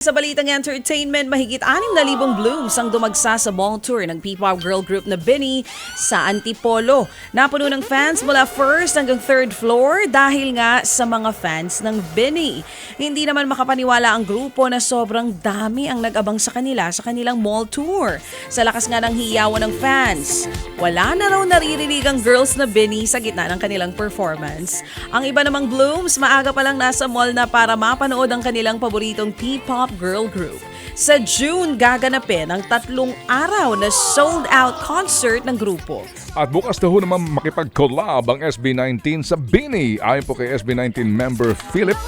Sa balitang entertainment, mahigit 6,000 blooms ang dumagsa sa mall tour ng P-pop girl group na Binny sa Antipolo. Napuno ng fans mula first hanggang third floor dahil nga sa mga fans ng Binny. Hindi naman makapaniwala ang grupo na sobrang dami ang nag-abang sa kanila sa kanilang mall tour. Sa lakas nga ng hiyawan ng fans, wala na raw naririnig ang girls na Binny sa gitna ng kanilang performance. Ang iba namang blooms, maaga pa lang nasa mall na para mapanood ang kanilang paboritong P-pop girl group. Sa June, gaganapin ang tatlong araw na sold-out concert ng grupo. At bukas na ho naman makipag-collab ang SB19 sa Bini. Ayon po kay SB19 member Philip,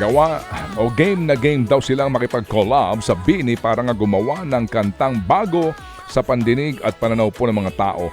gawa o game na game daw silang makipag-collab sa Bini para nga gumawa ng kantang bago sa pandinig at pananaw po ng mga tao.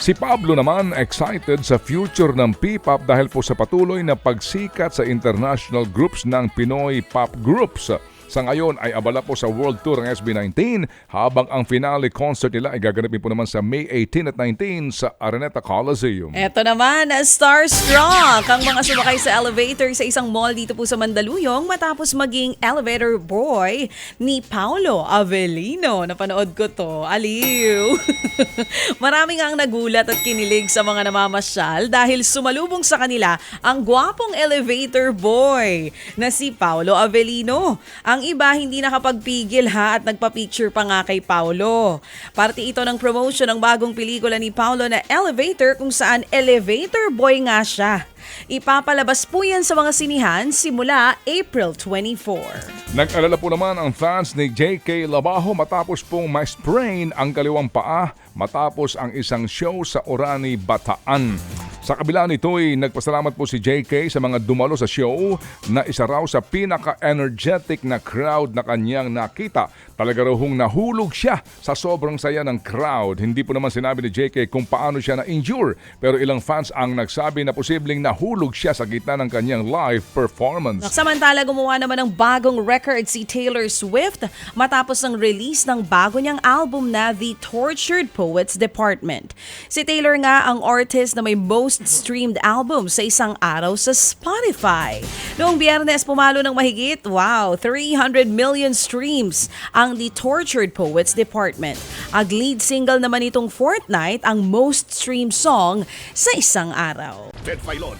Si Pablo naman excited sa future ng P-pop dahil po sa patuloy na pagsikat sa international groups ng Pinoy pop groups. Sa ngayon ay abala po sa World Tour ng SB19 habang ang finale concert nila ay gaganapin po naman sa May 18 at 19 sa Araneta Coliseum. Eto naman, starstruck ang mga sumakay sa elevator sa isang mall dito po sa Mandaluyong matapos maging elevator boy ni Paolo Avellino. Napanood ko to. Aliw! Marami nga ang nagulat at kinilig sa mga namamasyal dahil sumalubong sa kanila ang gwapong elevator boy na si Paolo Avellino. Ang iba hindi nakapagpigil ha at nagpa-picture pa nga kay Paolo. Parte ito ng promotion ng bagong pelikula ni Paolo na Elevator kung saan elevator boy nga siya. Ipapalabas po yan sa mga sinihan simula April 24. Nag-alala po naman ang fans ni JK Labajo matapos pong ma-sprain ang kaliwang paa matapos ang isang show sa Orani, Bataan. Sa kabila nito'y nagpasalamat po si JK sa mga dumalo sa show na isa raw sa pinaka-energetic na crowd na kanyang nakita. Talaga raw hong nahulog siya sa sobrang saya ng crowd. Hindi po naman sinabi ni JK kung paano siya na-injure pero ilang fans ang nagsabi na posibleng nahulog siya sa gitna ng kanyang live performance. Samantala, gumawa naman ng bagong record si Taylor Swift matapos ang release ng bago niyang album na The Tortured Poets Department. Si Taylor nga ang artist na may most streamed album sa isang araw sa Spotify. Noong biyernes, pumalo ng mahigit, wow, 300 million streams ang The Tortured Poets Department. Ang lead single naman itong Fortnite ang most streamed song sa isang araw. Ted Filon